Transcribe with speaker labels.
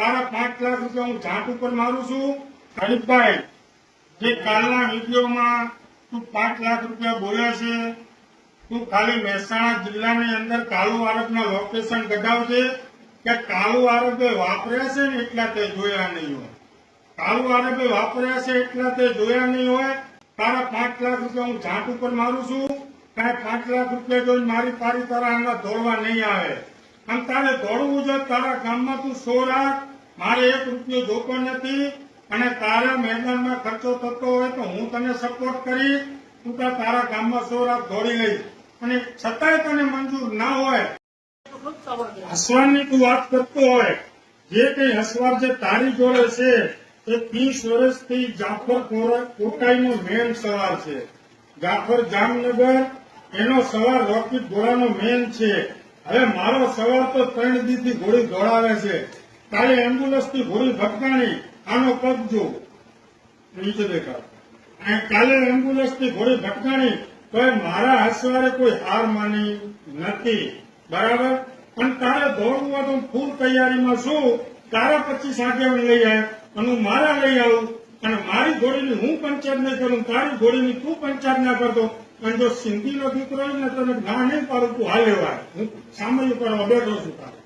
Speaker 1: તારા પાંચ લાખ રૂપિયા હું ઝાંટ ઉપર મારું છું. હરીફભાઈ જે કાલના વિડીયોમાં તું પાંચ લાખ રૂપિયા બોલ્યા છે, તું ખાલી મહેસાણા જિલ્લાની અંદર કાલુ આરોપના લોકેશન કઢાવજે, કે કાલુ આરોપે વાપર્યા છે ને એટલા તે જોયા નહીં હોય. કાલુ આરોપે વાપર્યા છે એટલા તે જોયા નહીં હોય. તારા પાંચ લાખ રૂપિયા હું જાત ઉપર મારું છું. કાંઈ પાંચ લાખ રૂપિયા જોઈને મારી પારી તારા અંદર દોડવા નહીં આવે. અને તારે દોડવું છે, તારા ગામમાં તું સો રાખ. મારે એક રૂપિયો જોતો નથી અને તારા મેદાનમાં ખર્ચો થતો હોય તો હું તને સપોર્ટ કરીશ. તું તાર ગામમાં સો રાખ દોડી લઈશ. અને છતાંય તને મંજૂર ના હોય, હસવાની તું વાત કરતો હોય. જે કઈ હસવાર જે તારી જોડે છે, એ ત્રીસ વર્ષથી જાફર કોટાઈનો મેન સવાર છે. જાફર જામનગર, એનો સવાર રોકી ઘોડાનો મેન છે. હવે મારો સવાર તો ત્રણ દીથી ઘોડી દોડાવે છે. કાલે એમ્બ્યુલન્સથી ઘોડી ભટકાણી આનો કબજો નીચે દેખાવ કાલે એમ્બ્યુલન્સથી ઘોડી ભટકાણી તો મારા હસવારે કોઈ હાર માની નથી. બરાબર? પણ તારે દોડવું હોય તો હું ફૂલ તૈયારીમાં છું. તારા પચીસ આગેવાન લઈ આવે અને હું મારા લઈ આવું. અને મારી ઘોડીની હું પંચાયત નહીં કરું, તારી ઘોડીની તું પંચાયત ના કરતો. અને જો સિંધીનો દીકરો હોય ને તને ના નહીં પાડું તું, હાલે વાર હું સામાન્ય કરવા બેઠો છું તારે